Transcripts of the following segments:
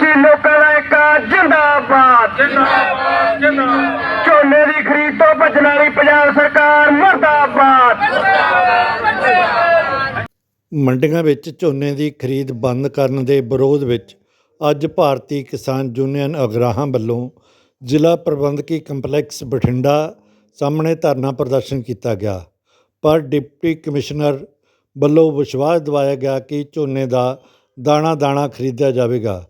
ਲੋਕਾਂ ਦਾ ਇੱਕ ਜਿੰਦਾਬਾਦ। ਜਿੰਦਾਬਾਦ ਜਿੰਦਾਬਾਦ ਝੋਨੇ ਦੀ ਖਰੀਦ ਤੋਂ ਭੱਜਣ ਵਾਲੀ ਪੰਜਾਬ ਸਰਕਾਰ ਮਰਦਾਬਾਦ। ਮੰਡੀਆਂ ਵਿੱਚ ਝੋਨੇ ਦੀ ਖਰੀਦ ਬੰਦ ਕਰਨ ਦੇ ਵਿਰੋਧ ਵਿੱਚ ਅੱਜ ਭਾਰਤੀ ਕਿਸਾਨ ਯੂਨੀਅਨ ਅਗਰਾਹਾਂ ਵੱਲੋਂ ਜ਼ਿਲ੍ਹਾ ਪ੍ਰਬੰਧਕੀ ਕੰਪਲੈਕਸ ਬਠਿੰਡਾ ਸਾਹਮਣੇ ਧਰਨਾ ਪ੍ਰਦਰਸ਼ਨ ਕੀਤਾ ਗਿਆ। ਪਰ ਡਿਪਟੀ ਕਮਿਸ਼ਨਰ ਵੱਲੋਂ ਵਿਸ਼ਵਾਸ ਦਿਵਾਇਆ ਗਿਆ ਕਿ ਝੋਨੇ ਦਾ ਦਾਣਾ ਦਾਣਾ ਖਰੀਦਿਆ ਜਾਵੇਗਾ।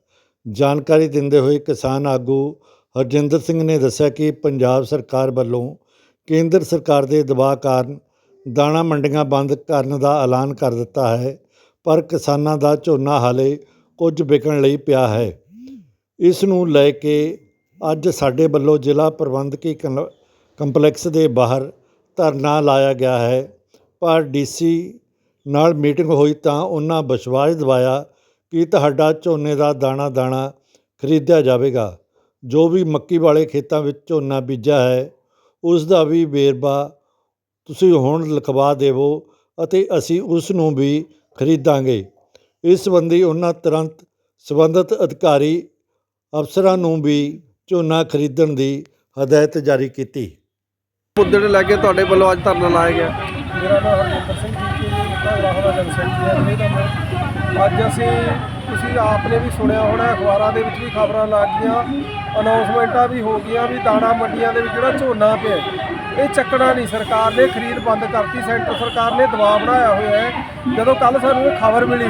ਜਾਣਕਾਰੀ ਦਿੰਦੇ ਹੋਏ ਕਿਸਾਨ ਆਗੂ ਹਰਜਿੰਦਰ ਸਿੰਘ ਨੇ ਦੱਸਿਆ ਕਿ ਪੰਜਾਬ ਸਰਕਾਰ ਵੱਲੋਂ ਕੇਂਦਰ ਸਰਕਾਰ ਦੇ ਦਬਾਅ ਕਾਰਨ ਦਾਣਾ ਮੰਡੀਆਂ ਬੰਦ ਕਰਨ ਦਾ ਐਲਾਨ ਕਰ ਦਿੱਤਾ ਹੈ, ਪਰ ਕਿਸਾਨਾਂ ਦਾ ਝੋਨਾ ਹਾਲੇ ਕੁਝ ਵਿਕਣ ਲਈ ਪਿਆ ਹੈ। ਇਸ ਨੂੰ ਲੈ ਕੇ ਅੱਜ ਸਾਡੇ ਵੱਲੋਂ ਜ਼ਿਲ੍ਹਾ ਪ੍ਰਬੰਧਕੀ ਕੰਪਲੈਕਸ ਦੇ ਬਾਹਰ ਧਰਨਾ ਲਾਇਆ ਗਿਆ ਹੈ। ਪਰ ਡੀਸੀ ਨਾਲ ਮੀਟਿੰਗ ਹੋਈ ਤਾਂ ਉਹਨਾਂ ਵਿਸ਼ਵਾਸ ਦਿਵਾਇਆ ਕਿ ਤੁਹਾਡਾ ਝੋਨੇ ਦਾ ਦਾਣਾ ਦਾਣਾ ਖਰੀਦਿਆ ਜਾਵੇਗਾ। ਜੋ ਵੀ ਮੱਕੀ ਵਾਲੇ ਖੇਤਾਂ ਵਿੱਚ ਝੋਨਾ ਬੀਜਿਆ ਹੈ ਉਸ ਦਾ ਵੀ ਵੇਰਵਾ ਤੁਸੀਂ ਹੁਣ ਲਿਖਵਾ ਦੇਵੋ ਅਤੇ ਅਸੀਂ ਉਸ ਨੂੰ ਵੀ ਖਰੀਦਾਂਗੇ। ਇਸ ਸੰਬੰਧੀ ਉਹਨਾਂ ਤੁਰੰਤ ਸੰਬੰਧਿਤ ਅਧਿਕਾਰੀ ਅਫਸਰਾਂ ਨੂੰ ਵੀ ਝੋਨਾ ਖਰੀਦਣ ਦੀ ਹਦਾਇਤ ਜਾਰੀ ਕੀਤੀ। ਮੁੱਦੇ ਨੂੰ ਲੈ ਕੇ ਤੁਹਾਡੇ ਵੱਲੋਂ ਅੱਜ ਧਰਨਾ ਲਾਇਆ ਗਿਆ। ਮੇਰਾ ਨਾਮ ਹਰਜਿੰਦਰ ਸਿੰਘ ਜੀ। ਕੀ ਜਨ ਸੈਕਟਰੀ ਹੈ ਨਹੀਂ ਤਾਂ ਮੈਂ ਅੱਜ ਅਸੀਂ, ਤੁਸੀਂ ਆਪ ਨੇ ਵੀ ਸੁਣਿਆ ਹੋਣਾ, ਅਖਬਾਰਾਂ ਦੇ ਵਿੱਚ ਵੀ ਖਬਰਾਂ ਲੱਗ ਗਈਆਂ ਅਨਾਉਂਸਮੈਂਟਾਂ ਵੀ ਹੋ ਗਈਆਂ ਵੀ ਦਾਣਾ ਮੰਡੀਆਂ ਦੇ ਵਿੱਚ ਜਿਹੜਾ ਝੋਨਾ ਪਿਆ ਇਹ ਚੱਕਣਾ ਨਹੀਂ। ਸਰਕਾਰ ਨੇ ਖਰੀਦ ਬੰਦ ਕਰਤੀ, ਸੈਂਟਰ ਸਰਕਾਰ ਨੇ ਦਬਾਅ ਬਣਾਇਆ ਹੋਇਆ ਹੈ। ਜਦੋਂ ਕੱਲ ਸਾਨੂੰ ਇਹ ਖਬਰ ਮਿਲੀ,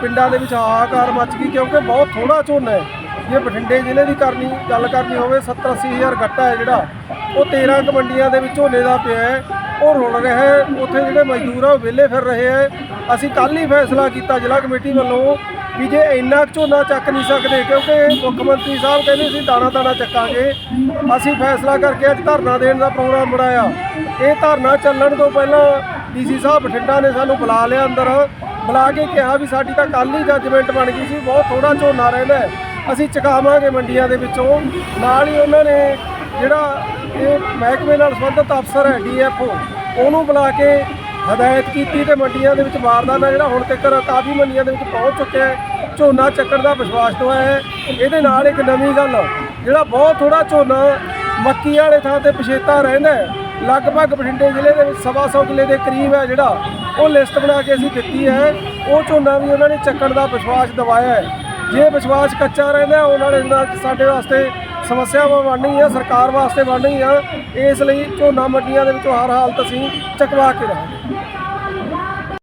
ਪਿੰਡਾਂ ਦੇ ਵਿੱਚ ਹਾਹਾਕਾਰ ਮਚ ਗਈ, ਕਿਉਂਕਿ ਬਹੁਤ ਥੋੜਾ ਝੋਨਾ ਹੈ। ਜੇ ਬਠਿੰਡੇ ਜ਼ਿਲ੍ਹੇ ਦੀ ਕਰਨੀ, ਗੱਲ ਕਰਨੀ ਹੋਵੇ 70 ਅੱਸੀ ਹਜ਼ਾਰ ਗੱਟਾ ਹੈ ਜਿਹੜਾ ਉਹ 13 ਕੁ ਮੰਡੀਆਂ ਦੇ ਵਿੱਚ ਝੋਨੇ ਦਾ ਪਿਆ ਹੈ। ਉਹ ਰੁੜ ਰਿਹਾ ਹੈ। ਉੱਥੇ ਜਿਹੜੇ ਮਜ਼ਦੂਰ ਆ, ਉਹ ਵਿਹਲੇ ਫਿਰ ਰਹੇ ਹੈ ਅਸੀਂ ਕੱਲ ਹੀ ਫੈਸਲਾ ਕੀਤਾ ਜ਼ਿਲ੍ਹਾ ਕਮੇਟੀ ਵੱਲੋਂ ਵੀ ਜੇ ਇੰਨਾ ਕੁ ਝੋਨਾ ਚੱਕ ਨਹੀਂ ਸਕਦੇ, ਕਿਉਂਕਿ ਮੁੱਖ ਮੰਤਰੀ ਸਾਹਿਬ ਕਹਿੰਦੇ ਸੀ ਦਾਣਾ ਦਾਣਾ ਚੱਕਾਂਗੇ। ਅਸੀਂ ਫੈਸਲਾ ਕਰਕੇ ਅੱਜ ਧਰਨਾ ਦੇਣ ਦਾ ਪ੍ਰੋਗਰਾਮ ਬਣਾਇਆ। ਇਹ ਧਰਨਾ ਚੱਲਣ ਤੋਂ ਪਹਿਲਾਂ ਡੀਸੀ ਸਾਹਿਬ ਬਠਿੰਡਾ ਨੇ ਸਾਨੂੰ ਬੁਲਾ ਲਿਆ ਅੰਦਰ। ਬੁਲਾ ਕੇ ਕਿਹਾ ਵੀ ਸਾਡੀ ਤਾਂ ਕੱਲ ਹੀ ਜੱਜਮੈਂਟ ਬਣ ਗਈ ਸੀ। ਬਹੁਤ ਥੋੜਾ ਝੋਨਾ ਰਹਿੰਦਾ ਅਸੀਂ ਚੁਕਾਵਾਂਗੇ ਮੰਡੀਆਂ ਦੇ ਵਿੱਚੋਂ। ਨਾਲ ਹੀ ਉਹਨਾਂ ਨੇ ਜਿਹੜਾ ਇਹ ਮਹਿਕਮੇ ਨਾਲ ਸੰਬੰਧਿਤ ਅਫਸਰ ਹੈ ਡੀਐਫਓ, ਉਹਨੂੰ ਬੁਲਾ ਕੇ ਹਦਾਇਤ ਕੀਤੀ ਤੇ ਮੰਡੀਆਂ ਦੇ ਵਿੱਚ ਬਾਰਦਾਨਾ ਜਿਹੜਾ ਹੁਣ ਤੱਕ ਕਾਫੀ ਮੰਡੀਆਂ ਦੇ ਵਿੱਚ ਪਹੁੰਚ ਚੁੱਕਿਆ ਹੈ, ਝੋਨਾ ਚੱਕਣ ਦਾ ਵਿਸ਼ਵਾਸ ਦਵਾਇਆ ਹੈ। ਇਹਦੇ ਨਾਲ ਇੱਕ ਨਵੀਂ ਗੱਲ, ਜਿਹੜਾ ਬਹੁਤ ਥੋੜਾ ਝੋਨਾ ਮੱਕੀ ਵਾਲੇ ਥਾਂ ਤੇ ਪਛੇਤਾ ਰਹਿੰਦਾ ਲਗਭਗ ਬਠਿੰਡੇ ਜ਼ਿਲ੍ਹੇ ਦੇ ਵਿੱਚ ਸਵਾ ਸੌ ਕਿੱਲੇ ਦੇ ਕਰੀਬ ਹੈ ਜਿਹੜਾ, ਉਹ ਲਿਸਟ ਬਣਾ ਕੇ ਅਸੀਂ ਦਿੱਤੀ ਹੈ। ਉਹ ਝੋਨਾ ਵੀ ਉਹਨਾਂ ਨੇ ਚੱਕਣ ਦਾ ਵਿਸ਼ਵਾਸ ਦਵਾਇਆ ਹੈ। ਜੇ ਵਿਸ਼ਵਾਸ ਕੱਚਾ ਰਹਿੰਦਾ ਆਉਣ ਵਾਲੇ ਦਿਨਾਂ ਸਾਡੇ ਵਾਸਤੇ ਸਮੱਸਿਆਵਾਂ ਬਣਨੀਆਂ ਸਰਕਾਰ ਵਾਸਤੇ ਬਣਨੀਆਂ ਇਸ ਲਈ ਝੋਨਾ ਮੰਡੀਆਂ ਦੇ ਵਿੱਚੋਂ ਹਰ ਹਾਲਤ ਅਸੀਂ ਚਕਵਾ ਕੇ ਰਹਾਂਗੇ।